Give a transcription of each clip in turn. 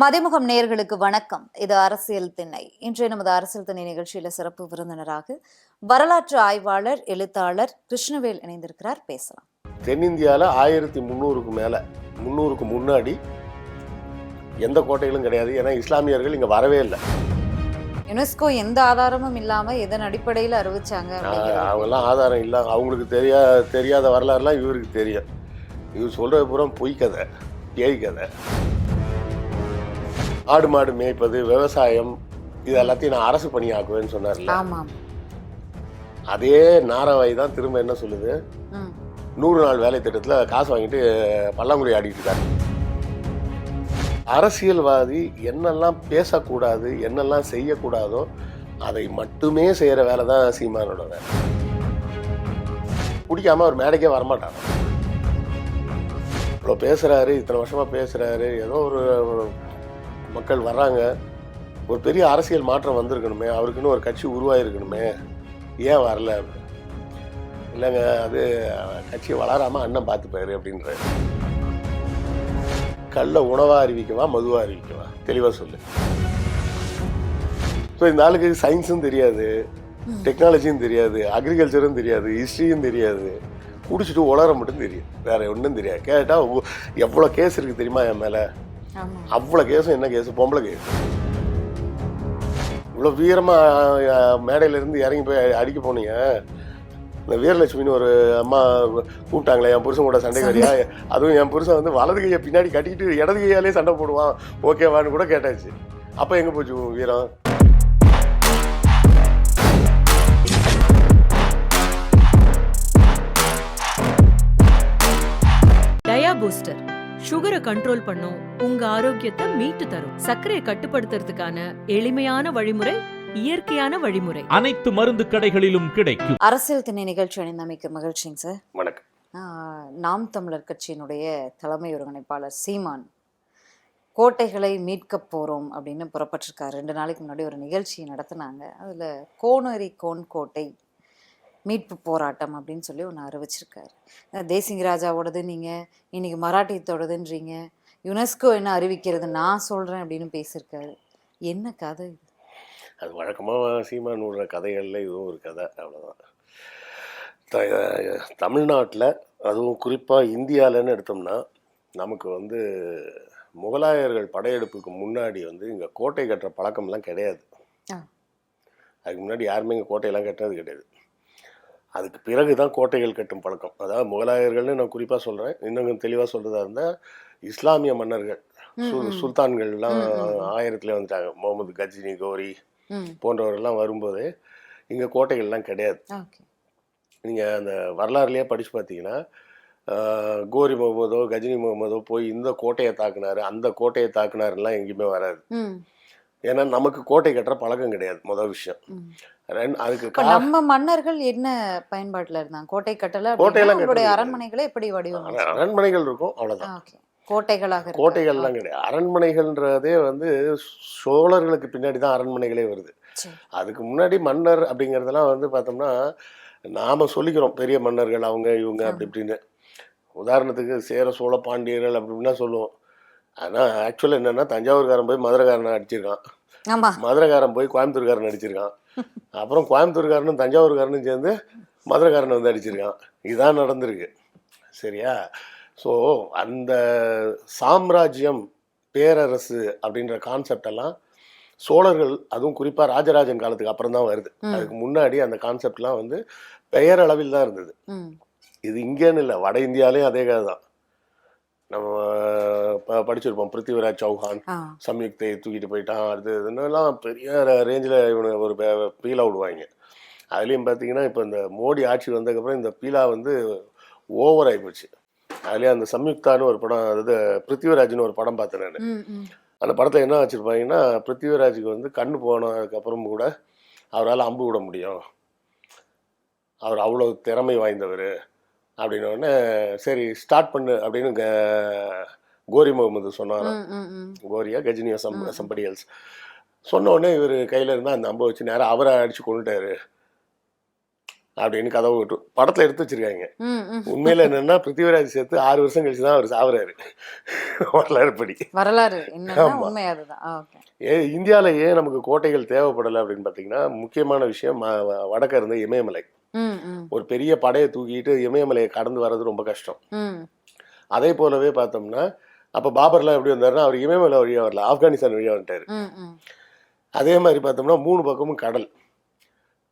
மதிமுகம் நேயர்களுக்கு வணக்கம். இது அரசியல் திண்ணை. இன்றைய நமது அரசியல் திண்ணை நிகழ்ச்சியில சிறப்பு விருந்தினராக வரலாற்று ஆய்வாளர் எழுத்தாளர் கிருஷ்ணவேல் இணைந்திருக்கிறார். பேசலாம். தென்னிந்தியாவில் ஆயிரத்தி முந்நூறுக்கு மேலே முந்நூறுக்கு முன்னாடி எந்த கோட்டைகளும் கிடையாது. ஏன்னா இஸ்லாமியர்கள் இங்கே வரவே இல்லை. யுனெஸ்கோ எந்த ஆதாரமும் இல்லாம எதன் அடிப்படையில அறிவிச்சாங்க. அவங்கெல்லாம் ஆதாரம் இல்லை. அவங்களுக்கு தெரியா தெரியாத வரலாறுலாம் இவருக்கு தெரியும். இவர் சொல்கிறது பூரா பொய் கதை பேய் கதை. ஆடு மாடு மேய்ப்பது விவசாயம் இது எல்லாத்தையும் நான் அரசு பணியாக்குவேன்னு சொன்னார்ல. அதே நாரவாய் தான் திரும்ப என்ன சொல்லுது. நூறு நாள் வேலை திட்டத்தில் காசு வாங்கிட்டு பல்லாங்குழி ஆடிட்டு இருக்காரு. அரசியல்வாதி என்னெல்லாம் பேசக்கூடாது என்னெல்லாம் செய்யக்கூடாதோ அதை மட்டுமே செய்கிற வேலை தான் சீமானோட வேலை. பிடிக்காம அவர் மேடைக்கே வரமாட்டாங்க இவ்வளோ பேசுகிறாரு இத்தனை வருஷமாக பேசுகிறாரு ஏதோ ஒரு மக்கள் வர்றாங்க ஒரு பெரிய அரசியல் மாற்றம் வந்திருக்கணுமே அவருக்குன்னு ஒரு கட்சி உருவாயிருக்கணுமே ஏன் வரல? இல்லைங்க அது கட்சி வளராமல் அண்ணன் பார்த்துப்பாரு அப்படின்றாரு. கல்ல உணவாக அறிவிக்கவா மதுவாக அறிவிக்கவா? தெளிவாக சொல்லு. ஸோ இந்த ஆளுக்கு சயின்ஸும் தெரியாது டெக்னாலஜியும் தெரியாது அக்ரிகல்ச்சரும் தெரியாது ஹிஸ்ட்ரியும் தெரியாது. குடிச்சிட்டு உளர மட்டும் தெரியும் வேற ஒன்றும் தெரியாது. கேட்டால் எவ்வளோ கேஸ் இருக்குது தெரியுமா என் மேலே? அவ்வளோ கேஸும் என்ன கேஸ்? பொம்பளை கேஸ். இவ்வளோ வீரமாக மேடையிலேருந்து இறங்கி போய் அடிக்க போனீங்க. இந்த வீரலட்சுமின்னு ஒரு அம்மா கூப்பிட்டாங்களே என் புருஷன் கூட சண்டை வரியா? அதுவும் என் புருஷன் வந்து வலது கையை பின்னாடி கட்டிக்கிட்டு இடது கையாலே சண்டை போடுவான். ஓகேவான்னு கூட கேட்டாச்சு. அப்போ எங்கே போச்சு வீரம்? டயா பூஸ்டர். சுகரை கண்ட்ரோல் பண்ணும். உங்க ஆரோக்கியத்தை மீட்டு தரும். சர்க்கரையை கட்டுப்படுத்துறதுக்கான எளிமையான வழிமுறை இயற்கையான வழிமுறை. அனைத்து மருந்து கடைகளிலும் கிடைக்கும். அரசியல் திண்ணை நிகழ்ச்சி அணிந்தமைக்கு மகிழ்ச்சிங்க சார். வணக்கம். நாம் தமிழர் கட்சியினுடைய தலைமை ஒருங்கிணைப்பாளர் சீமான் கோட்டைகளை மீட்கப் போகிறோம் அப்படின்னு புறப்பட்டிருக்காரு. ரெண்டு நாளைக்கு முன்னாடி ஒரு நிகழ்ச்சி நடத்தினாங்க. அதில் கோனேரி கோன் கோட்டை மீட்பு போராட்டம் அப்படின்னு சொல்லி ஒன்று அறிவிச்சிருக்காரு. அஹ் தேசிங்க ராஜாவோடது நீங்கள் இன்னைக்கு மராட்டியத்தோடதுன்றீங்க யுனெஸ்கோ என்ன அறிவிக்கிறது நான் சொல்கிறேன் அப்படின்னு பேசியிருக்காரு என்ன கதை இது? அது வழக்கமாக சீமான் விடுற கதைகளில் இதுவும் ஒரு கதை அவ்வளோதான் த தமிழ்நாட்டில் அதுவும் குறிப்பாக இந்தியாவிலன்னு எடுத்தோம்னா நமக்கு வந்து முகலாயர்கள் படையெடுப்புக்கு முன்னாடி வந்து இங்கே கோட்டை கட்டுற பழக்கம்லாம் கிடையாது. அதுக்கு முன்னாடி யாருமே இங்கே கோட்டையெல்லாம் கட்டினது கிடையாது. அதுக்கு பிறகு தான் கோட்டைகள் கட்டும் பழக்கம். அதாவது முகலாயர்கள்னு நான் குறிப்பாக சொல்கிறேன் இன்னும் தெளிவாக சொல்கிறதா இருந்தால் இஸ்லாமிய மன்னர்கள். சுல்தான்கள்லாம். ஆயிரத்துலேயே வந்துட்டாங்க. முகமது கஜினி கோரி போன்றவர்கள்லாம் வரும்போது இங்கே கோட்டைகள்லாம் கிடையாது. நீங்கள் அந்த வரலாறுலேயே படித்து பார்த்தீங்கன்னா கோரி முகமதோ கஜினி முகமதோ போய் இந்த கோட்டையை தாக்குனாரு அந்த கோட்டையை தாக்குனாருலாம் எங்கேயுமே வராது. ஏன்னா நமக்கு கோட்டை கட்டுற பழக்கம் கிடையாது முதல் விஷயம். அதுக்கு நம்ம மன்னர்கள் என்ன பயன்பாட்டுல இருந்தாங்க? கோட்டை கட்டல கோட்டையெல்லாம். அரண்மனைகளை எப்படி வடிவமைச்சு? அரண்மனைகள் இருக்கும் அவ்வளோதான் கோட்டைகளாக? கோட்டைகள்லாம் கிடையாது. அரண்மனைகள்ன்றதே வந்து சோழர்களுக்கு பின்னாடி தான் அரண்மனைகளே வருது. அதுக்கு முன்னாடி மன்னர் அப்படிங்கிறதெல்லாம் வந்து பார்த்தோம்னா நாம் சொல்லிக்கிறோம் பெரிய மன்னர்கள் அவங்க இவங்க அப்படி இப்படின்னு. உதாரணத்துக்கு சேர சோழ பாண்டியர்கள் அப்படி இப்படின்னா சொல்லுவோம். ஆனால் ஆக்சுவலாக என்னென்னா தஞ்சாவூர்காரன் போய் மதுரைக்காரனை அடிச்சிருக்கான். ஆமா. மதுரைக்காரன் போய் கோயம்புத்தூர்காரன் அடிச்சிருக்கான். அப்புறம் கோயம்புத்தூர்காரனும் தஞ்சாவூர்காரனும் சேர்ந்து மதுரைக்காரனை வந்து அடிச்சிருக்கான். இதுதான் நடந்திருக்கு. சரியா? ஸோ அந்த சாம்ராஜ்யம் பேரரசு அப்படின்ற கான்செப்ட் எல்லாம் சோழர்கள் அதுவும் குறிப்பாக ராஜராஜன் காலத்துக்கு அப்புறம் தான் வருது. அதுக்கு முன்னாடி அந்த கான்செப்ட்லாம் வந்து பெயரளவில் தான் இருந்தது. இது இங்கேன்னு இல்லை வட இந்தியாலேயும் அதே கதை தான். நம்ம படிச்சிருப்போம். பிருத்திவிராஜ் சௌஹான். சம்யுக்தை தூக்கிட்டு போயிட்டான் அடுத்து இதுன்னெல்லாம் பெரிய ரேஞ்சில் இவனை ஒரு பீலா விடுவாங்க அதுலேயும் பார்த்தீங்கன்னா இப்போ இந்த மோடி ஆட்சி வந்ததுக்கப்புறம் இந்த பீலா வந்து ஓவர் ஆகிப்போச்சு அதுலேயும் அந்த சம்யுக்தான்னு ஒரு படம் அதாவது பிருத்திவிராஜ்னு ஒரு படம் பார்த்தேன் நான். அந்த படத்தில் என்ன வச்சுருப்பாங்கன்னா பிருத்திவிராஜுக்கு வந்து கண்ணு போனதுக்கப்புறம் கூட அவரால் அம்பு விட முடியும். அவர் அவ்வளோ திறமை வாய்ந்தவர். அப்படின்ன உடனே சரி ஸ்டார்ட் பண்ணு அப்படின்னு கோரி முகமது சொன்னாராம். கோரியா கஜினியோ சம். சம்படி எல்ஸ் சொன்ன உடனே இவர் கையில் இருந்தால் அந்த அம்பை வச்சு நேராக அவரை அடித்து கொண்டுட்டாரு அப்படின்னு கதவு விட்டு படத்தில் எடுத்து வச்சிருக்காங்க. உண்மையில என்னன்னா பிருத்திவிராஜ் சேர்த்து ஆறு வருஷம் கழிச்சு தான் அவர் சாவுறாரு. வரலாறு படி. வரலாறு. ஏ இந்தியாவில் ஏன் நமக்கு கோட்டைகள் தேவைப்படலை அப்படின்னு பார்த்தீங்கன்னா முக்கியமான விஷயம் வடக்க இருந்த இமயமலை. ஒரு பெரிய படையை தூக்கிட்டு இமயமலையை கடந்து வர்றது ரொம்ப கஷ்டம். அதே போலவே பார்த்தோம்னா அப்போ பாபர்லாம் எப்படி வந்தாருன்னா அவர் இமயமலை வழியாக வரல ஆப்கானிஸ்தான் வழியாக வந்துட்டார். அதே மாதிரி பார்த்தோம்னா மூணு பக்கமும் கடல்.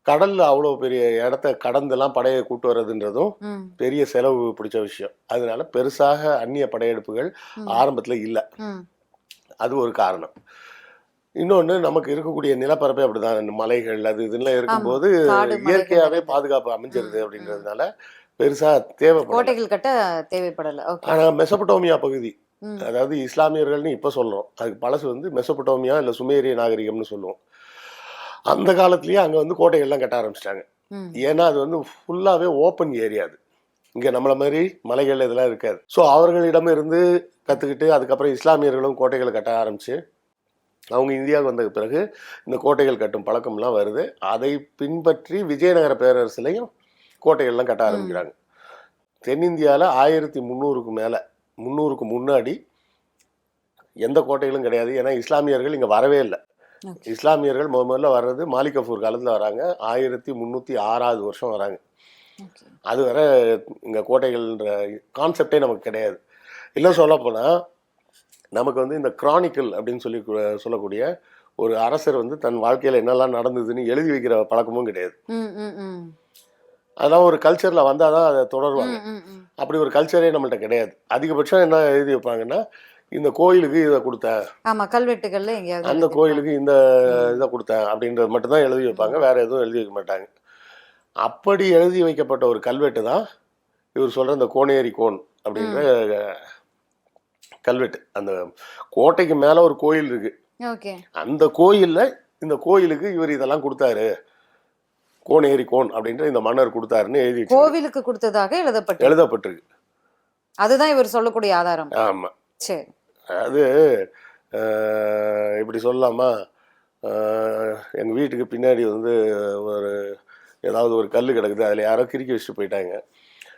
கடல்ல அவ்வளோ பெரிய இடத்த கடந்தெல்லாம் படையை கூட்டு வர்றதுன்றதும் பெரிய செலவு பிடிச்ச விஷயம். அதனால பெருசாக அந்நிய படையெடுப்புகள். ஆரம்பத்தில் இல்லை. அது ஒரு காரணம். இன்னொன்று நமக்கு இருக்கக்கூடிய நிலப்பரப்பே அப்படிதான். மலைகள் அது இதெல்லாம் இருக்கும்போது இயற்கையாகவே. பாதுகாப்பு அமைஞ்சிருது அப்படின்றதுனால பெருசா தேவைப்படல. கோட்டைகள் கட்ட தேவைப்படல. ஓகே. ஆனா மெசபடோமியா பகுதி அதாவது இஸ்லாமியர்கள்னு இப்போ சொல்றோம். அதுக்கு பழசு வந்து மெசபடோமியா இல்லை சுமேரிய நாகரிகம்னு சொல்லுவோம். அந்த காலத்துலயே அங்க வந்து கோட்டைகள்லாம் கட்ட ஆரம்பிச்சிட்டாங்க. ஏன்னா அது வந்து ஃபுல்லாகவே ஓப்பன் ஏரியா அது. இங்கே நம்மளை மாதிரி மலைகள் இதெல்லாம் இருக்காது. ஸோ அவர்களிடம் இருந்து கற்றுக்கிட்டு அதுக்கப்புறம் இஸ்லாமியர்களும் கோட்டைகளை கட்ட ஆரம்பிச்சு அவங்க இந்தியாவுக்கு வந்த பிறகு இந்த கோட்டைகள் கட்டும் பழக்கம்லாம் வருது. அதை பின்பற்றி விஜயநகர பேரரசுலையும் கோட்டைகள்லாம் கட்ட ஆரம்பிக்கிறாங்க. தென்னிந்தியாவில் ஆயிரத்தி முந்நூறுக்கு மேலே முந்நூறுக்கு முன்னாடி எந்த கோட்டைகளும் கிடையாது. ஏன்னா இஸ்லாமியர்கள் இங்கே வரவே இல்லை. இஸ்லாமியர்கள் முத முதல்ல வர்றது மாலிக் கஃபூர் காலத்தில் வராங்க. ஆயிரத்தி முந்நூற்றி ஆறாவது வருஷம் வராங்க. அது வரை இங்கே கோட்டைகள்ன்ற கான்செப்டே நமக்கு கிடையாது. இல்லை சொல்லப்போனால் நமக்கு வந்து இந்த கிரானிக்கல் அப்படின்னு சொல்லி சொல்லக்கூடிய ஒரு அரசர் வந்து தன் வாழ்க்கையில் என்னெல்லாம் நடந்ததுன்னு எழுதி வைக்கிற பழக்கமும் கிடையாது. அதெல்லாம் ஒரு கல்ச்சரில் வந்தால் தான் அதை தொடருவாங்க. அப்படி ஒரு கல்ச்சரே நம்மள்ட்ட கிடையாது. அதிகபட்சம் என்ன எழுதி வைப்பாங்கன்னா இந்த கோயிலுக்கு இதை கொடுத்தேன் ஆமா கல்வெட்டுகள்ல எங்கேயாவது அந்த. கோயிலுக்கு இந்த இதை கொடுத்தேன் அப்படின்றது மட்டும்தான் எழுதி வைப்பாங்க. வேற எதுவும் எழுதி வைக்க மாட்டாங்க. அப்படி எழுதி வைக்கப்பட்ட ஒரு கல்வெட்டு தான் இவர் சொல்ற இந்த கோனேரி கோன் அப்படின்ற கல்வெட்டு. அந்த கோட்டைக்கு மேல ஒரு கோயில் இருக்கு. ஓகே. அந்த கோயில்ல இந்த கோயிலுக்கு இவர் இதெல்லாம் கொடுத்தாரு. கோனேரி கோன் அப்படின்ற இந்த மன்னர் கொடுத்தாருன்னு எழுதி. கோவிலுக்கு கொடுத்ததாக எழுதப்பட்டு எழுதப்பட்டிருக்கு. அதுதான் இவர் சொல்லக்கூடிய ஆதாரம். ஆமா. சரி. அது இப்படி சொல்லலாமா? அஹ், எங்க வீட்டுக்கு பின்னாடி வந்து ஒரு ஏதாவது ஒரு கல் கிடக்குது. அதில் யாரோ கிறுக்கி வச்சுட்டு போயிட்டாங்க.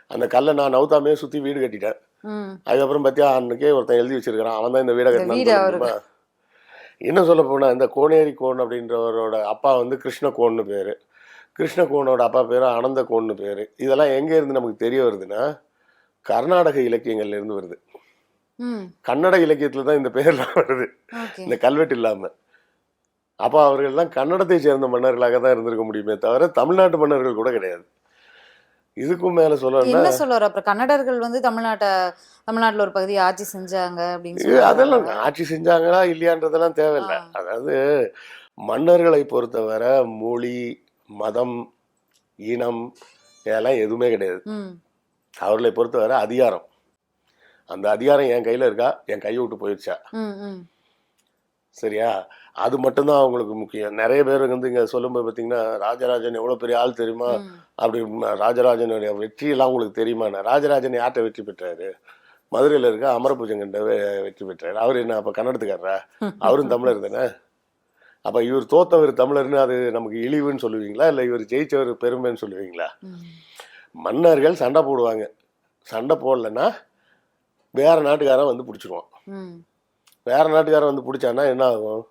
அந்த கல்லை நான் நவுத்தாமே சுற்றி வீடு கட்டிட்டேன். அதுக்கப்புறம் பார்த்தியா அன்னைக்கே ஒருத்தன் எழுதி வச்சிருக்கிறான். அவன் தான் இந்த வீடை கட்டினான். இன்னும் சொல்ல போனால் இந்த கோனேரி கோன் அப்படின்றவரோட அப்பா வந்து கிருஷ்ண கோன்னு பேர். கிருஷ்ண கோனோட அப்பா பேர் அனந்த கோன்னு பேர். இதெல்லாம் எங்கே இருந்து நமக்கு தெரிய வருதுன்னா கர்நாடக இலக்கியங்கள்ல இருந்து வருது. கன்னட இலக்கியத்தில் தான் இந்த பேர்லாம் வருது. இந்த கல்வெட்டு இல்லாமல் அப்போ அவர்கள்லாம் கன்னடத்தை சேர்ந்த மன்னர்களாக தான் இருந்திருக்க முடியுமே தவிர தமிழ்நாட்டு மன்னர்கள் கூட கிடையாது. இதுக்கும் மேலே சொல்லணும்னா என்ன சொல்லுவார் அப்புறம் கன்னடர்கள் வந்து தமிழ்நாட்டை தமிழ்நாட்டுல ஒரு பகுதியை ஆட்சி செஞ்சாங்க அப்படின்னு? அதெல்லாம் ஆட்சி செஞ்சாங்களா இல்லையான்றதெல்லாம் தேவையில்லை. அதாவது மன்னர்களை பொறுத்தவரை மொழி மதம் இனம் இதெல்லாம் எதுவுமே கிடையாது. அவர்களை பொறுத்தவரை அதிகாரம். அந்த அதிகாரம் என் கையில் இருக்கா? என் கையை விட்டு போயிடுச்சா? சரியா? அது மட்டும்தான் அவங்களுக்கு முக்கியம். நிறைய பேர் வந்து இங்கே சொல்லும்போது பார்த்தீங்கன்னா ராஜராஜன் எவ்வளோ பெரிய ஆள் தெரியுமா. அப்படி ராஜராஜனுடைய வெற்றியெல்லாம் உங்களுக்கு தெரியுமா? ராஜராஜன் யார்கிட்ட வெற்றி பெற்றாரு? மதுரையில் இருக்க அமரபூஜங்கண்ட வெற்றி பெற்றாரு. அவர் என்ன அப்போ கன்னடத்துக்காரரா? அவரும் தமிழர் தானே? அப்போ இவர் தோத்தவர் தமிழர்னு அது நமக்கு இழிவுன்னு சொல்லுவீங்களா? இல்லை இவர் ஜெயிச்சவர் பெருமைன்னு சொல்லுவீங்களா. மன்னர்கள் சண்டை போடுவாங்க. சண்டை போடலைன்னா வேற நாட்டுக்காரன் வந்து பிடிச்சிருவான். வேற நாட்டுக்காரன் வந்து பிடிச்சான்னா என்ன ஆகும்?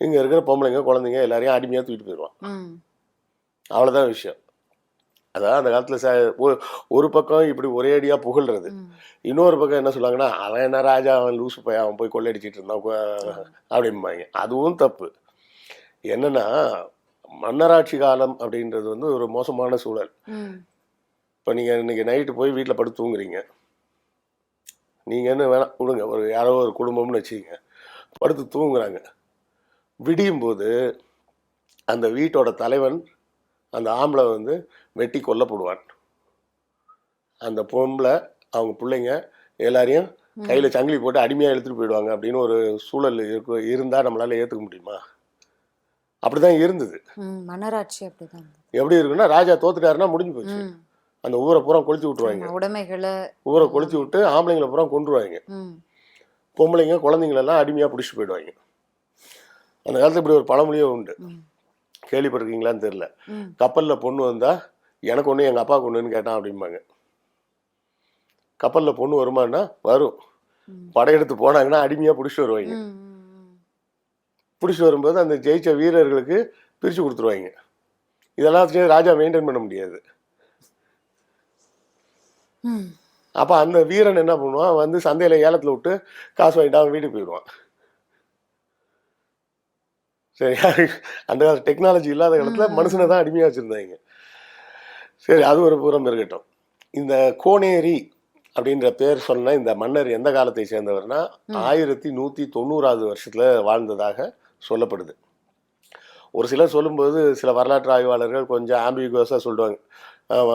இங்கே இருக்கிற பொம்பளைங்க குழந்தைங்க எல்லாரையும் அடிமையாக தூக்கிட்டு போயிடுவான் அவ்வளோதான் விஷயம். அதான் அந்த காலத்தில் ச ஒரு- ஒரு பக்கம் இப்படி ஒரே அடியாக புகழ்றது. இன்னொரு பக்கம் என்ன சொல்லுவாங்கன்னா அவன் என்ன ராஜா அவன் லூசு பையன் அவன் போய் கொள்ளையடிச்சிட்டு இருந்தான் அப்படிம்பாங்க. அதுவும் தப்பு. என்னன்னா மன்னராட்சி காலம் அப்படின்றது வந்து ஒரு மோசமான சூழல். இப்போ நீங்கள் இன்னைக்கு நைட்டு போய் வீட்டில் படுத்து தூங்குறீங்க. நீங்கள் என்ன வேணாம் விடுங்க. ஒரு யாரோ ஒரு குடும்பம்னு வச்சுக்கங்க. படுத்து தூங்குறாங்க. விடியும் போது அந்த வீட்டோட தலைவன் அந்த ஆம்பளை வந்து வெட்டி கொல்லப்படுவான் அந்த பொம்பளை அவங்க பிள்ளைங்க எல்லாரையும் கையில் சங்கிலி போட்டு அடிமையாக இழுத்துட்டு போயிடுவாங்க அப்படின்னு ஒரு சூழல் இருக்கு இருந்தால் நம்மளால ஏற்றுக்க முடியுமா? அப்படிதான் இருந்தது. மன்னராட்சி அப்படிதான். எப்படி இருக்குன்னா ராஜா தோத்துட்டாருன்னா முடிஞ்சு போச்சு. அந்த ஊரை பூரா கொளுத்தி விட்டுருவாங்க. உடைமைகளை ஊரை கொளுத்தி விட்டு ஆம்பளைங்களை பூரா கொண்டுருவாங்க பொம்பளைங்க குழந்தைங்களெல்லாம் அடிமையாக பிடிச்சிட்டு போயிடுவாங்க. அந்த காலத்துல இப்படி ஒரு பழமொழியே உண்டு. கேள்விப்பட்டிருக்கீங்களான்னு தெரியல. கப்பலில் பொண்ணு வந்தால் எனக்கு ஒன்று எங்கள் அப்பாவுக்கு ஒன்றுன்னு கேட்டான் அப்படிம்பாங்க. கப்பலில் பொண்ணு வருமானா? வரும். படையெடுத்து போனாங்கன்னா அடிமையாக பிடிச்சிட்டு வருவாங்க. பிடிச்சிட்டு வரும்போது அந்த ஜெயிச்ச வீரர்களுக்கு பிரித்து கொடுத்துருவாங்க. இதெல்லாம் ராஜா மெயின்டைன் பண்ண முடியாது. அப்போ அந்த வீரன் என்ன பண்ணுவான்? வந்து சந்தையில் ஏலத்தில் விட்டு காசு வாங்கிட்டு அவன் வீட்டுக்கு போயிடுவான். சரியா அந்த காலத்து டெக்னாலஜி இல்லாத காலத்தில் ம். மனுஷனை தான் அடிமையாக வச்சுருந்தாங்க சரி அது ஒரு புறம் இருக்கட்டும் இந்த கோனேரி அப்படின்ற பேர் சொன்ன இந்த மன்னர் எந்த காலத்தை சேர்ந்தவர்னா. ஆயிரத்தி நூற்றி தொண்ணூறாவது வருஷத்தில் வாழ்ந்ததாக சொல்லப்படுது ஒரு சிலர் சொல்லும்போது சில வரலாற்று ஆய்வாளர்கள் கொஞ்சம் ஆம்பிகுவஸாக சொல்லுவாங்க.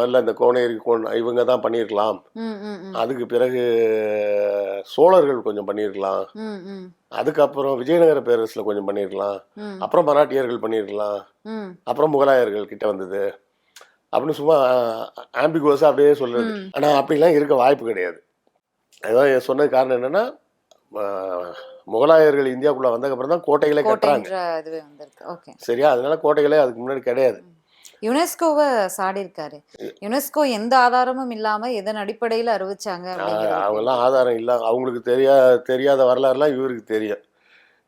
இல்லை இந்த கோனேரி கோன் இவங்க தான் பண்ணியிருக்கலாம். அதுக்கு பிறகு சோழர்கள் கொஞ்சம் பண்ணியிருக்கலாம். அதுக்கப்புறம் விஜயநகர பேரரசில் கொஞ்சம் பண்ணியிருக்கலாம். அப்புறம் மராட்டியர்கள் பண்ணியிருக்கலாம். அப்புறம் முகலாயர்கள் கிட்ட வந்தது. அப்படின்னு சும்மா ஆம்பிகுவஸாக அப்படியே சொல்றது. ம். ஆனால் அப்படிலாம் இருக்க வாய்ப்பு கிடையாது. அதான் சொன்னது காரணம் என்னன்னா முகலாயர்கள் இந்தியாவுக்குள்ள வந்ததுக்கப்புறம் தான் கோட்டைகளே கட்டுறாங்க. சரியா? அதனால கோட்டைகளே அதுக்கு முன்னாடி கிடையாது. யுனெஸ்கோவை சாடி இருக்காரு யுனெஸ்கோ எந்த ஆதாரமும் இல்லாம எதன் அடிப்படையில அறிவிச்சாங்க அவங்கெல்லாம் ஆதாரம் இல்லை அவங்களுக்கு தெரியா தெரியாத வரலாறுலாம் இவருக்கு தெரியும்.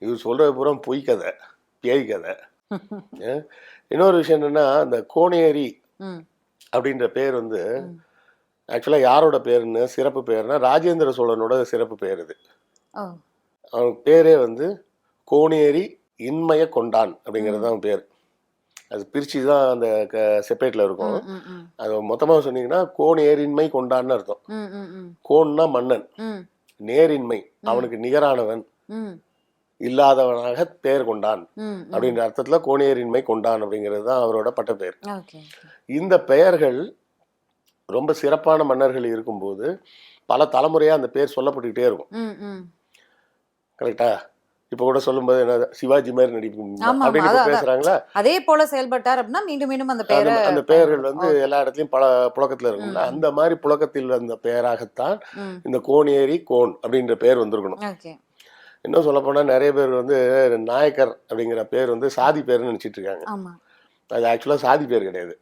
இவர் சொல்றது பூரா பொய் கதை பேய் கதை? இன்னொரு விஷயம் என்னன்னா இந்த கோனேரி அப்படின்ற பேர் வந்து. ஆக்சுவலாக யாரோட பேருன்னு சிறப்பு பேர்னா ராஜேந்திர சோழனோட சிறப்பு பேர் இது. அவன் பேரே வந்து கோனேரி இன்மய கொண்டான் அப்படிங்கிறது தான் பேர். அது பிரிச்சு தான் அந்த க செப்பரேட்டில் இருக்கும். அது மொத்தமாக சொன்னீங்கன்னா கோனேரின்மை கொண்டான்னு அர்த்தம். கோன்னா மன்னன். நேரின்மை. அவனுக்கு நிகரானவன். இல்லாதவனாக பேர் கொண்டான். அப்படின்ற அர்த்தத்தில் கோனேரின்மை கொண்டான் அப்படிங்கிறது தான் அவரோட பட்டப்பெயர். Okay okay. இந்த பெயர்கள் ரொம்ப சிறப்பான மன்னர்கள் இருக்கும்போது பல தலைமுறையாக அந்த பேர் சொல்லப்பட்டுக்கிட்டே இருக்கும். கரெக்டா? இப்போ கூட சொல்லும்போது என்ன சிவாஜி மாதிரி அதான், பேசுறாங்களா? அதே போல செயல்பட்டார் அப்படின்னா மீண்டும் மீண்டும் அந்த பெயரை அந்த பெயர்கள் வந்து. எல்லா இடத்துலயும் பல புழக்கத்துல இருக்கும்ல. அந்த மாதிரி புழக்கத்தில் வந்த பெயராகத்தான் இந்த கோனேரி கோன் அப்படின்ற பேர் வந்திருக்கணும். இன்னும் சொல்ல போனா நிறைய பேர் வந்து நாயக்கர் அப்படிங்கிற பேர் வந்து சாதி பேர்னு நினைச்சிட்டு இருக்காங்க. அது ஆக்சுவலா சாதி பேர் கிடையாது.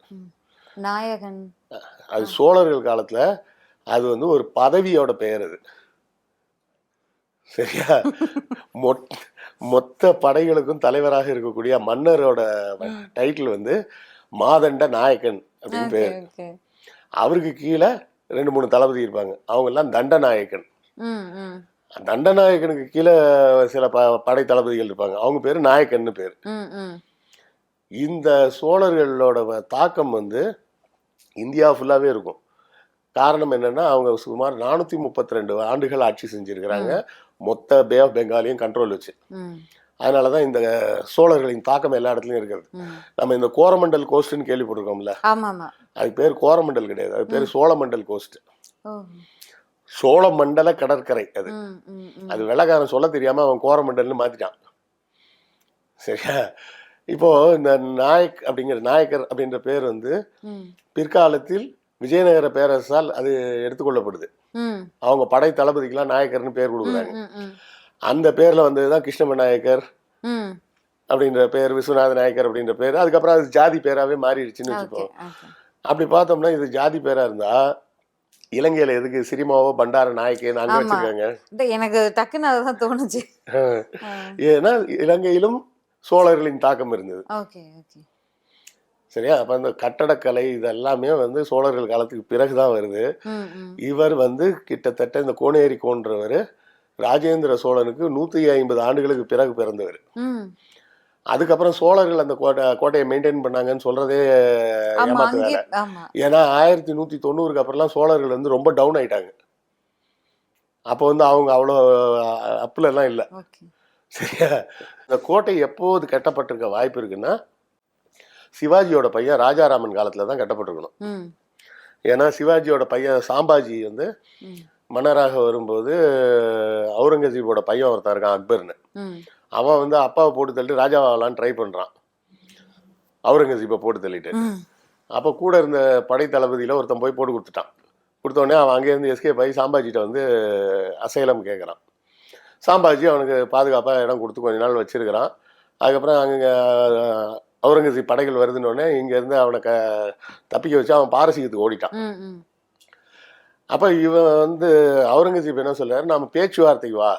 நாயகன். அது சோழர்கள் காலத்துல அது வந்து ஒரு பதவியோட பெயர் அது. சரியா? மொத் மொத்த படைகளுக்கும் தலைவராக இருக்கக்கூடிய மன்னரோட. டைட்டில் வந்து மாதண்ட நாயக்கன் அப்படின்னு பேர். அவருக்கு கீழே ரெண்டு மூணு தளபதி இருப்பாங்க. அவங்க எல்லாம் தண்டநாயக்கன் தண்டநாயக்கனுக்கு கீழே சில ப படை தளபதிகள் இருப்பாங்க. அவங்க பேர் நாயக்கன்னு பேர். இந்த சோழர்களோட தாக்கம் வந்து இந்தியா ஃபுல்லாகவே இருக்கும். காரணம் என்னன்னா அவங்க சுமார் நானூற்றி முப்பத்தி ரெண்டு ஆண்டுகள் ஆட்சி செஞ்சிருக்கிறாங்க. மொத்த பே ஆஃப் பெங்காலையும் கண்ட்ரோல் வச்சு. அதனால தான் இந்த சோழர்களின் தாக்கம் எல்லா இடத்துலையும் இருக்கிறது. நம்ம இந்த கோரமண்டல் கோஸ்ட்னு கேள்விப்பட்டிருக்கோம்ல. அது பேர் கோரமண்டல் கிடையாது. அது பேர் சோழமண்டல் கோஸ்ட். சோழமண்டல கடற்கரை அது. அது வெள்ளக்காரன் சொல்ல தெரியாம அவன் கோரமண்டல்னு மாத்திட்டான். சரியா? இப்போ இந்த நாயக் அப்படிங்கிற நாயக்கர் அப்படின்ற பேர் வந்து பிற்காலத்தில் விஜயநகர பேரரசால் அது எடுத்துக்கொள்ளப்படுது அவங்க படை தளபதிக்கெல்லாம் நாயக்கர்னு பேர் கொடுக்குறாங்க. அந்த பேர்ல வந்தது தான் கிருஷ்ணம நாயக்கர் அப்படின்ற பேர் விஸ்வநாத நாயக்கர் அப்படின்ற பேர். அதுக்கப்புறம் அது ஜாதி பேராவே மாறிடுச்சுன்னு வச்சுப்போம். அப்படி பார்த்தோம்னா இது ஜாதி பேரா இருந்தா இலங்கையில எதுக்கு சிரிமாவோ பண்டார நாயக்கேன்னு அங்க ஆமா. வச்சிருக்காங்க. எனக்கு டக்குன்னு அதுதான் தோணுச்சு. ஏன்னா இலங்கையிலும் சோழர்களின் தாக்கம் இருந்தது. சரியா? அப்ப அந்த கட்டடக்கலை இதெல்லாமே வந்து சோழர்கள் காலத்துக்கு பிறகுதான் வருது. ம் ம். இவர் வந்து கிட்டத்தட்ட இந்த கோனேரி கோன்றவர் ராஜேந்திர சோழனுக்கு நூற்றி ஐம்பது ஆண்டுகளுக்கு பிறகு பிறந்தவர். அதுக்கப்புறம் சோழர்கள் அந்த கோட்டை கோட்டையை மெயின்டைன் பண்ணாங்கன்னு சொல்றதே ஏமாத்து வேலை ஏன்னா ஆயிரத்தி நூற்றி தொண்ணூறுக்கு அப்புறம்லாம் சோழர்கள் வந்து ரொம்ப டவுன் ஆயிட்டாங்க. அப்போ வந்து அவங்க அவ்வளோ அப்பில் எல்லாம் இல்லை. சரியா? இந்த கோட்டை எப்போது கட்டப்பட்டிருக்க வாய்ப்பு இருக்குன்னா சிவாஜியோட பையன் ராஜாராமன் காலத்தில் தான் கட்டப்பட்டிருக்கணும். ஏன்னா சிவாஜியோட பையன் சாம்பாஜி வந்து மன்னராக வரும்போது அவுரங்கசீபோட பையன் ஒருத்தன் இருக்கான் அக்பர்னு. அவன் வந்து அப்பாவை போட்டு தள்ளிட்டு ராஜாவாகலான்னு ட்ரை பண்ணுறான் அவுரங்கசீப்பை போட்டு தள்ளிட்டு. அப்போ கூட இருந்த படை தளபதியில் ஒருத்தன் போய் போட்டு கொடுத்துட்டான். கொடுத்த உடனே அவன் அங்கேருந்து எஸ்கேப் ஆகி சாம்பாஜிட்ட வந்து அசைலம் கேட்குறான் சாம்பாஜி அவனுக்கு பாதுகாப்பாக இடம் கொடுத்து கொஞ்ச நாள் வச்சிருக்கிறான். அதுக்கப்புறம் அங்கே அவுரங்கசீப் படைகள் வருதுன்னொடனே இங்கேருந்து அவனை க தப்பிக்க வச்சு அவன் பாரசீகத்துக்கு ஓடிட்டான். அப்போ இவன் வந்து அவுரங்கசீப் என்ன சொல்றாரு? நம்ம பேச்சுவார்த்தைக்கு வா.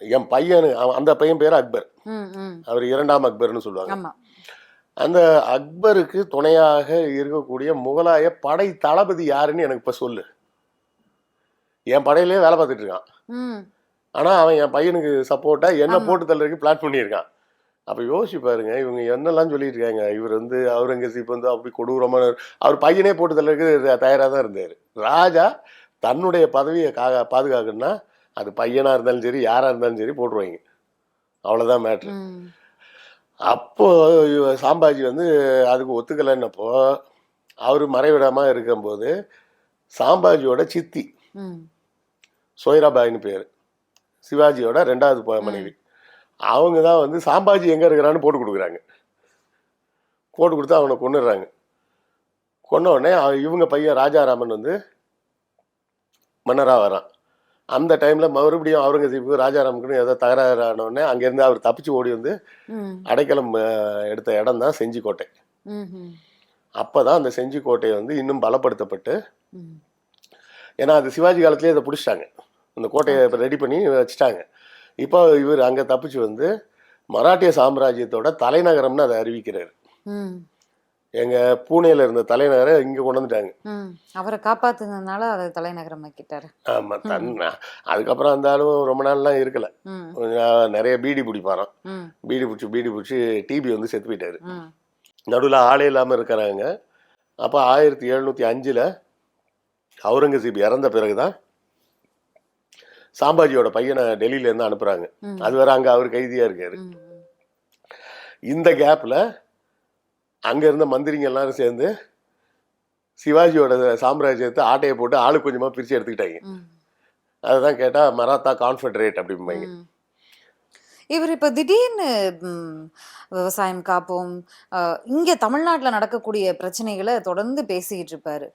என் பையனு அந்த பையன் பேர் அக்பர். அவர் இரண்டாம் அக்பர்னு சொல்லுவாங்க. அந்த அக்பருக்கு துணையாக இருக்கக்கூடிய முகலாய படை தளபதி யாருன்னு எனக்கு இப்போ சொல்லு. என் படையிலே வேலை பார்த்துட்டு இருக்கான். ஆனால் அவன் என் பையனுக்கு சப்போர்ட்டாக என்ன. போட்டு தள்ளுறதுக்கு பிளான் பண்ணியிருக்கான். அப்போ யோசிச்சு பாருங்க இவங்க என்னெல்லாம் சொல்லிட்டு இருக்காங்க இவர் வந்து அவுரங்கசீப் வந்து அப்படி கொடூரமான அவர் பையனே போட்டு தள்ளுறதுக்கு தயாராக தான் இருந்தார். ராஜா தன்னுடைய பதவியை கா பாதுகாக்கணும்னா அது பையனாக இருந்தாலும் சரி யாராக இருந்தாலும் சரி போட்டுருவாங்க. அவ்வளோதான் மேட்ரு ம். அப்போ இவ- சாம்பாஜி வந்து அதுக்கு ஒத்துக்கலைன்னப்போ அவர் மறைவிடமா இருக்கும்போது சாம்பாஜியோட சித்தி சோய்ராபாயின்னு பேர். சிவாஜியோட ரெண்டாவது மனைவி. அவங்க தான் வந்து சாம்பாஜி எங்கே இருக்கிறான்னு போட்டு கொடுக்குறாங்க. போட்டு கொடுத்து அவனை கொண்டுடுறாங்க கொன்ன உடனே அவ- இவங்க பையன் ராஜாராமன் வந்து மன்னராக வரான். அந்த டைமில் மறுபடியும் அவுரங்கசீப்புக்கு ராஜாராமுக்குன்னு ஏதோ தகராறு ஆன உடனே அங்கேருந்து அவர் தப்பிச்சு ஓடி வந்து அடைக்கலம் எடுத்த இடம் தான் செஞ்சிக்கோட்டை. அப்போ தான் அந்த செஞ்சிக்கோட்டை வந்து இன்னும் பலப்படுத்தப்பட்டு ஏன்னா அது சிவாஜி காலத்திலே அதை பிடிச்சிட்டாங்க. அந்த கோட்டையை ரெடி பண்ணி வச்சுட்டாங்க. இப்போ இவர் அங்கே தப்பிச்சு வந்து மராட்டிய சாம்ராஜ்யத்தோட தலைநகரம்னு அதை அறிவிக்கிறார். ம். எங்கள் பூனேல இருந்த தலைநகரை இங்கே கொண்டு வந்துட்டாங்க. அவரை காப்பாத்துனதுனால அதை தலைநகரம் ஆக்கிட்டாரு. ஆமாம் தன் அதுக்கப்புறம் அந்த ஆளும் ரொம்ப நாள்லாம் இருக்கல. நிறைய பீடி பிடிப்பாராம். பீடி பிடிச்சி பீடி பிடிச்சி டிபி வந்து செத்து போயிட்டாரு. நடுவில் ஆளே இல்லாமல் இருக்கிறாங்க. அப்போ ஆயிரத்தி எழுநூற்றி அஞ்சில் அவுரங்கசீப் இறந்த பிறகு தான் சாம்பாஜியோட பையனை டெல்லியிலேருந்து அனுப்புகிறாங்க. அது வேற அங்கே அவர் கைதியாக இருக்காரு. இந்த கேப்பில் அங்கே இருந்த மந்திரிங்க எல்லாரும் சேர்ந்து சிவாஜியோட சாம்ராஜ்யத்தை ஆட்டையை போட்டு ஆளு கொஞ்சமாக பிரித்து எடுத்துக்கிட்டாங்க. அதுதான் கேட்டால் மராத்தா கான்ஃபெடரேட் அப்படிம்பாங்க. இவர் இப்போ திடீர்னு விவசாயம் காப்போம் இங்க தமிழ்நாட்டுல நடக்கக்கூடிய பிரச்சனைகளை தொடர்ந்து பேசிக்கிட்டு இருப்பாரு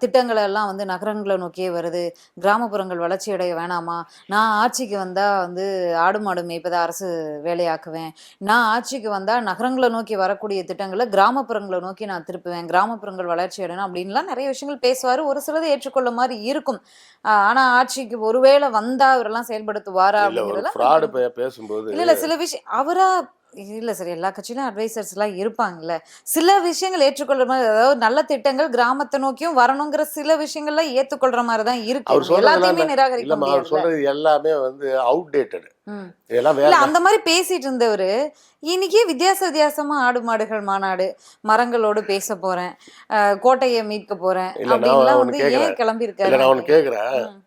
திட்டங்களை எல்லாம் வந்து நகரங்களை நோக்கியே வருது. கிராமப்புறங்கள் வளர்ச்சி அடைய வேணாமா? நான் ஆட்சிக்கு வந்தா வந்து ஆடு மாடு மேய்ப்பதை அரசு வேலையாக்குவேன். நான் ஆட்சிக்கு வந்தா நகரங்களை நோக்கி வரக்கூடிய திட்டங்களை கிராமப்புறங்களை நோக்கி நான் திருப்புவேன். கிராமப்புறங்கள் வளர்ச்சி அடையணும் அப்படின்லாம் நிறைய விஷயங்கள் பேசுவாரு. ஒரு சிலது ஏற்றுக்கொள்ள மாதிரி இருக்கும். அஹ், ஆனா ஆட்சிக்கு ஒருவேளை வந்தா இவரெல்லாம் செயல்படுத்துவாரா இல்லை ஒரு பேசும்போது இல்ல இல்ல சில விஷயம் அவரா இல்ல சார் எல்லா கட்சியிலும் அட்வைசர்ஸ் எல்லாம் இருப்பாங்கல்ல. சில விஷயங்கள் ஏற்றுக்கொள்ற மாதிரி அதாவது நல்ல திட்டங்கள் கிராமத்தை நோக்கியும் வரணுங்கிற சில விஷயங்கள்லாம் ஏத்துக்கொள்ற மாதிரி தான் இருக்கு. எல்லாத்தையுமே நிராகரிக்க அவர் சொல்றது எல்லாமே வந்து அவுடேட்டட் அந்த மாதிரி பேசிட்டு இருந்தவரு இன்னைக்கே வித்தியாச வித்தியாசமா ஆடு மாடுகள் மாநாடு மரங்களோடு பேச போறேன். கோட்டையை மீட்க போறேன். நான் அப்படின்லாம் வந்து கேக்குறேன். ஏன் கிளம்பி நான் இருக்காரு கேட்குறேன் ம்.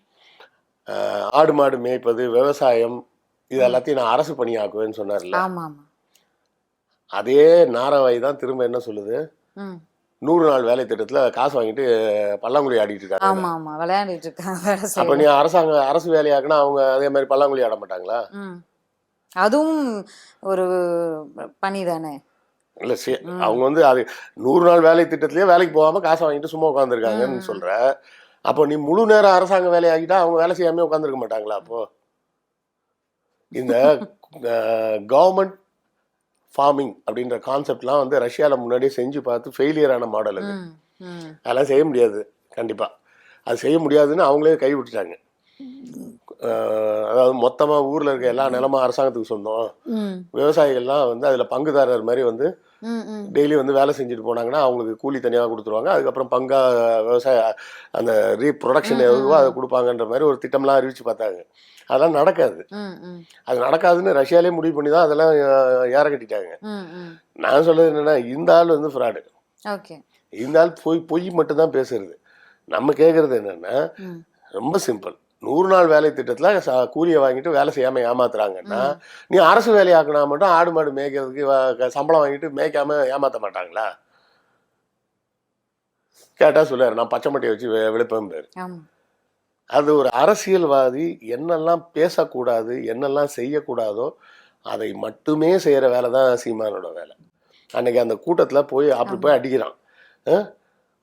ஆடு மாடு மேய்ப்பது விவசாயம் இது எல்லாத்தையும் நான் அரசு பணியாக்குவேன்னு சொன்னார்ல. அதே நாரவாய் தான் திரும்ப என்ன சொல்லுது. நூறு நாள் வேலை திட்டத்துல காசு வாங்கிட்டு பல்லாங்குழி ஆடிட்டு இருக்காங்க. ஆமா ஆமா விளையாண்டுட்டு இருக்காங்க வேலை அப்ப. நீ அரசாங்க அரசு வேலையாக்குனா அவங்க அதே மாதிரி பல்லாங்குழி ஆட மாட்டாங்களா. அதுவும் ஒரு பணி தானே? இல்ல சரி அவங்க வந்து அது நூறு நாள் வேலை திட்டத்திலேயே வேலைக்கு போகாம காசை வாங்கிட்டு சும்மா உட்காந்துருக்காங்கன்னு சொல்ற. அப்போ நீ முழு நேரம் அரசாங்க வேலையாக்கிட்டா அவங்க வேலை செய்யாம உட்காந்துருக்க மாட்டாங்களா அப்போ? இந்த கவர்மெண்ட் ஃபார்மிங் அப்படின்ற கான்செப்ட்லாம் வந்து ரஷ்யாவில் முன்னாடியே செஞ்சு பார்த்து ஃபெயிலியரான மாடல் அது. அதெல்லாம் செய்ய முடியாது கண்டிப்பாக அது செய்ய முடியாதுன்னு அவங்களே கை விட்டுட்டாங்க அஹ் அதாவது மொத்தமாக ஊரில் இருக்க எல்லா நிலமும் அரசாங்கத்துக்கு சொந்தம். விவசாயிகள்லாம் வந்து அதில் பங்குதாரர் மாதிரி வந்து. டெய்லி வந்து வேலை செஞ்சுட்டு போனாங்கன்னா அவங்களுக்கு கூலி தனியாக கொடுத்துருவாங்க. அதுக்கப்புறம் பங்கா விவசாய அந்த ரீப்ரொடக்ஷன் எதுவோ அதை கொடுப்பாங்கன்ற மாதிரி ஒரு திட்டம்லாம் அறிவிச்சு பார்த்தாங்க. அதெல்லாம் நடக்காது. அது நடக்காதுன்னு ரஷ்யாலே முடிவு பண்ணி தான் அதெல்லாம் ஏற கட்டிட்டாங்க. நான் சொல்றது என்னன்னா இந்த ஆள் வந்து ஃப்ராடு இந்த ஆள் பொய் பொய் மட்டும்தான் பேசுறது. நம்ம கேட்கறது என்னன்னா ரொம்ப சிம்பிள். நூறு நாள் வேலை திட்டத்தில் கூலியை வாங்கிட்டு வேலை செய்யாமல் ஏமாத்துறாங்கன்னா நீ அரசு வேலையாக்குனா மட்டும் ஆடு மாடு மேய்க்கிறதுக்கு சம்பளம் வாங்கிட்டு மேய்க்காம ஏமாற்ற மாட்டாங்களா? கேட்டால் சொல்லுவார் நான் பச்சை மட்டையை வச்சு வெ- வெளுப்பேன் பேர் அது ஒரு அரசியல்வாதி என்னெல்லாம் பேசக்கூடாது என்னெல்லாம் செய்யக்கூடாதோ அதை மட்டுமே செய்கிற வேலை தான் சீமானோட வேலை. அன்னைக்கு அந்த கூட்டத்தில் போய் அப்படி போய் அடிக்கிறான்?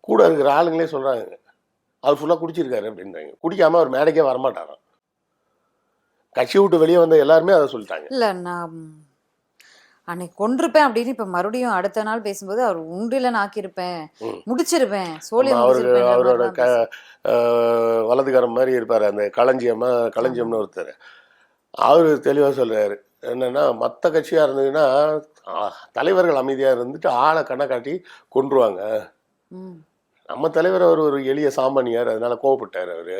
கூட இருக்கிற ஆளுங்களே சொல்கிறாங்க அவர் ஃபுல்லாக குடிச்சிருக்காரு அப்படின்றாங்க. குடிக்காம அவர் மேடைக்கே வரமாட்டாராம். கட்சி விட்டு வெளியே வந்த எல்லாருமே அதை சொல்லிட்டாங்க. இல்ல நான் அன்னைக்கு கொண்டிருப்பேன் அப்படின்னு இப்ப மறுபடியும் அடுத்த நாள் பேசும்போது அவர் உண்டில நாக்கியிருப்பேன். முடிச்சிருப்பேன். ஆமா, அவருக்கு அவரோட க வலதுகரம் மாதிரி இருப்பார் அந்த களஞ்சியமா களஞ்சியம்னு ஒருத்தர். அவரு தெளிவாக சொல்றாரு என்னன்னா மற்ற கட்சியாக இருந்ததுன்னா தலைவர்கள் அமைதியாக இருந்துட்டு ஆளை கண்ணை காட்டி கொன்றுவாங்க. நம்ம தலைவர் அவர் ஒரு எளிய சாமானியார் அதனால கோவப்பட்டார் அவர்.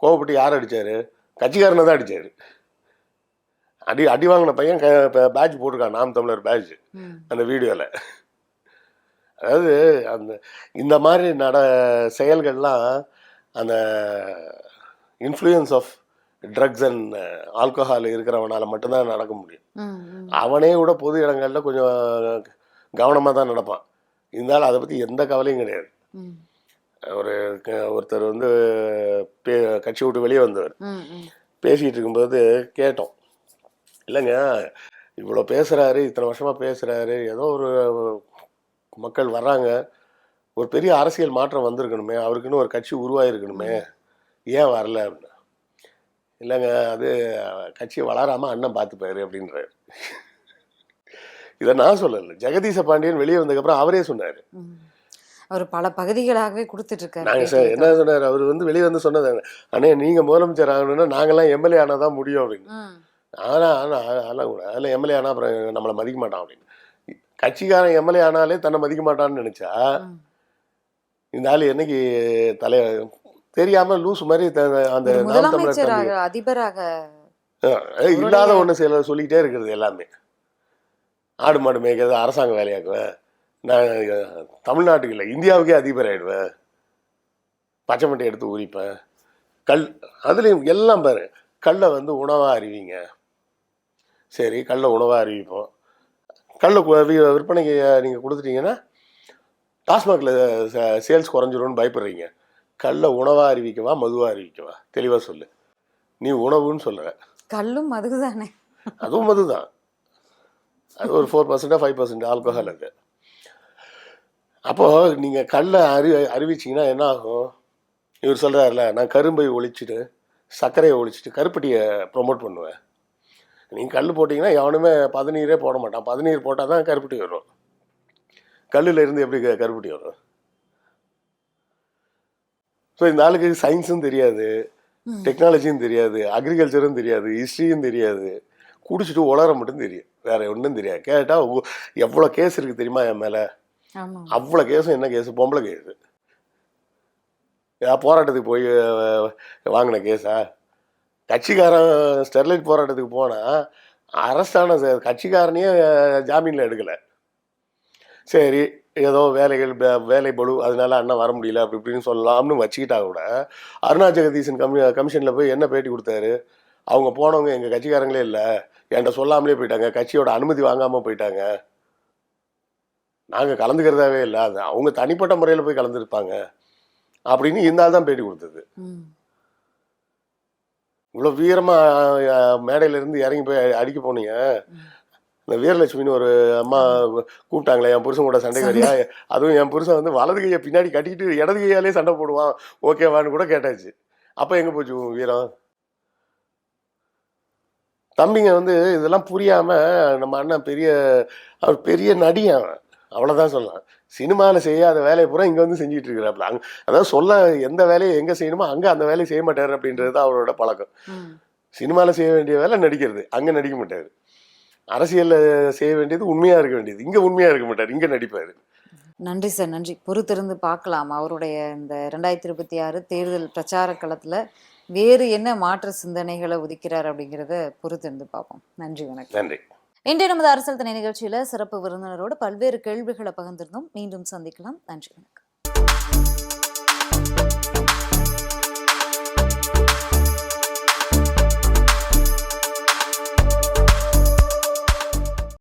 கோவப்பட்டு யார் அடிச்சாரு? கட்சிக்காரனை தான் அடிச்சாரு. அடி அடி வாங்கின பையன் பேட்ச் போட்டிருக்கான். நாம் தமிழர் பேட்ச் அந்த வீடியோவில் அதாவது அந்த இந்த மாதிரி நட செயல்கள்லாம் அந்த influence of drugs and alcohol இருக்கிறவனால மட்டும்தான் நடக்க முடியும். அவனே கூட பொது இடங்களில் கொஞ்சம் கவனமாக தான் நடப்பான். இருந்தாலும் அதை பற்றி எந்த கவலையும் கிடையாது. ஒரு ஒருத்தர் வந்து பே கட்சி விட்டு வெளியே வந்தவர். பேசிகிட்டு இருக்கும்போது கேட்டோம். இல்லைங்க. இவ்வளோ பேசுகிறாரு இத்தனை வருஷமாக பேசுகிறாரு ஏதோ ஒரு மக்கள் வர்றாங்க. ஒரு பெரிய அரசியல் மாற்றம் வந்திருக்கணுமே. அவருக்குன்னு ஒரு கட்சி உருவாயிருக்கணுமே. ஏன் வரல அப்படின்னு. இல்லைங்க அது கட்சி வளராமல் அண்ணன் பார்த்துப்பாரு அப்படின்றாரு. இதை நான் சொல்லலை. ஜெகதீச பாண்டியன் வெளியே வந்ததுக்கப்புறம் அவரே சொன்னார். அவர் பல பகுதிகளாகவே கொடுத்துட்டு இருக்காரு பேட்டியை என்ன சொன்னார்? அவர் வந்து வெளியே வந்து சொன்னது அண்ணே நீங்கள் முதலமைச்சர் ஆகணும்னா நாங்கெல்லாம் எம்எல்ஏ ஆனால் தான் முடியும் அப்படின்னு. ஆனால் ஆனால் அதெல்லாம் கூட. அதில் எம்எல்ஏ ஆனால் அப்புறம் நம்மளை மதிக்க மாட்டான் அப்படின்னு. கட்சிக்காரன் எம்எல்ஏ ஆனாலே தன்னை மதிக்க மாட்டான்னு நினச்சா. இந்த ஆள் என்னைக்கு தலை தெரியாம லூஸ் மாதிரி அந்த அதிபராக இல்லாத ஒன்று சில சொல்லிக்கிட்டே இருக்கிறது எல்லாமே. ஆடு மாடு மேய்க்கிறது அரசாங்க வேலையாக்குவேன் நான் தமிழ்நாட்டுக்கு இல்லை இந்தியாவுக்கே அதிபர் ஆயிடுவேன் பச்சை மட்டை எடுத்து உரிப்பேன் கல் அதுலேயும் எல்லாம் பாரு கல்லை வந்து உணவாக அறிவிங்க. சரி கல்லை உணவாக அறிவிப்போம். கல்லை கு- வி- விற்பனைக்கு நீங்கள் கொடுத்துட்டீங்கன்னா டாஸ்மாகில் சேல்ஸ் குறைஞ்சிரும்னு பயப்படுறீங்க. கல்லை உணவாக அறிவிக்கவா மதுவாக அறிவிக்கவா? தெளிவாக சொல்லு. நீ உணவுன்னு சொல்கிற கல்லும் மதுதானே அதுவும் மதுதான். அது ஒரு ஃபோர் பர்சன்டா ஃபைவ் பர்சன்ட் ஆல்கஹால் அது. அப்போது நீங்கள் கல்லை அறி அறிவிச்சிங்கன்னா என்ன ஆகும்? இவர் சொல்கிறாருல நான் கரும்பை ஒழிச்சிட்டு சர்க்கரையை ஒழிச்சிட்டு கருப்பட்டியை ப்ரொமோட் பண்ணுவேன். நீங்கள் கல் போட்டிங்கன்னா எவனுமே பதநீரே போட மாட்டான். பதநீர் போட்டால் தான் கருப்பட்டி வரும். கல்லில் இருந்து எப்படி க- கருப்பட்டி வரும்? ஸோ இந்த ஆளுக்கு சயின்ஸும் தெரியாது. டெக்னாலஜியும் தெரியாது. அக்ரிகல்ச்சரும் தெரியாது. ஹிஸ்ட்ரியும் தெரியாது. குடிச்சிட்டு உலர மட்டும் தெரியும். வேற ஒன்றும் தெரியாது. கேட்டால் எவ்வளோ கேஸ் இருக்குது தெரியுமா என் மேலே? அவ்வளோ கேஸும் என்ன கேஸு பொம்பளை கேஸு ஏன் போராட்டத்துக்கு போய் வாங்கின கேஸா கட்சிக்காரன் ஸ்டெர்லைட் போராட்டத்துக்கு போனால் அரசான சார் கட்சிக்காரனையே ஜாமீனில் எடுக்கலை. சரி ஏதோ வேலைகள் வேலை பழு அதனால அண்ணன் வர முடியல அப்படி இப்படின்னு சொல்லலாம்னு வச்சுக்கிட்டா கூட அருணா ஜெகதீசன் கமி கமிஷனில் போய் என்ன பேட்டி கொடுத்தாரு? அவங்க போனவங்க எங்கள் கட்சிக்காரங்களே இல்லை. என்கிட்ட சொல்லாமலே போயிட்டாங்க. கட்சியோட அனுமதி வாங்காமல் போயிட்டாங்க. நாங்கள் கலந்துக்கிறதாவே இல்லை. அது அவங்க தனிப்பட்ட முறையில் போய் கலந்துருப்பாங்க. அப்படின்னு இருந்தால் தான் பேட்டி கொடுத்தது. இவ்வளோ வீரமாக மேடையிலேருந்து இறங்கி போய் அடிக்க போனீங்க. இந்த வீரலட்சுமின்னு ஒரு அம்மா கூப்பிட்டாங்களே என் புருஷன் கூட சண்டை வரியா அதுவும் என் புருஷன் வந்து வலது கையை பின்னாடி கட்டிக்கிட்டு இடது கையாலே சண்டை போடுவான். ஓகேவான்னு கூட கேட்டாச்சு. அப்போ எங்கே போச்சு வீரம்? தம்பிங்க வந்து இதெல்லாம் புரியாமல் நம்ம அண்ணன் பெரிய அவர் பெரிய நடிகன் அவன். அவ்வளவுதான் சொல்லலாம் சினிமாவில் செய்யாத வேலையை பூரா இங்கே வந்து செஞ்சுட்டு இருக்கிறாப்புல அங்க அதாவது சொல்ல எந்த வேலையை எங்கே செய்யணுமோ அங்கே அந்த வேலையை செய்ய மாட்டார் அப்படின்றது தான் அவரோட பழக்கம். சினிமாவில் செய்ய வேண்டிய வேலை நடிக்கிறது. அங்கே நடிக்க மாட்டார். அரசியலில் செய்ய வேண்டியது உண்மையாக இருக்க வேண்டியது. இங்கே உண்மையாக இருக்க மாட்டார். இங்கே நடிப்பார். நன்றி சார். நன்றி. பொறுத்திருந்து பார்க்கலாம். அவருடைய இந்த ரெண்டாயிரத்தி இருபத்தி ஆறு தேர்தல் பிரச்சார களத்துல வேறு என்ன மாற்று சிந்தனைகளை உதிக்கிறார் அப்படிங்கிறத பொறுத்திருந்து பார்ப்போம். நன்றி வணக்கம். நன்றி. இன்றைய நமது அரசியல் திணை நிகழ்ச்சியில சிறப்பு விருந்தினரோடு பல்வேறு கேள்விகளை பகிர்ந்திருந்தோம். மீண்டும் சந்திக்கலாம். நன்றி வணக்கம்.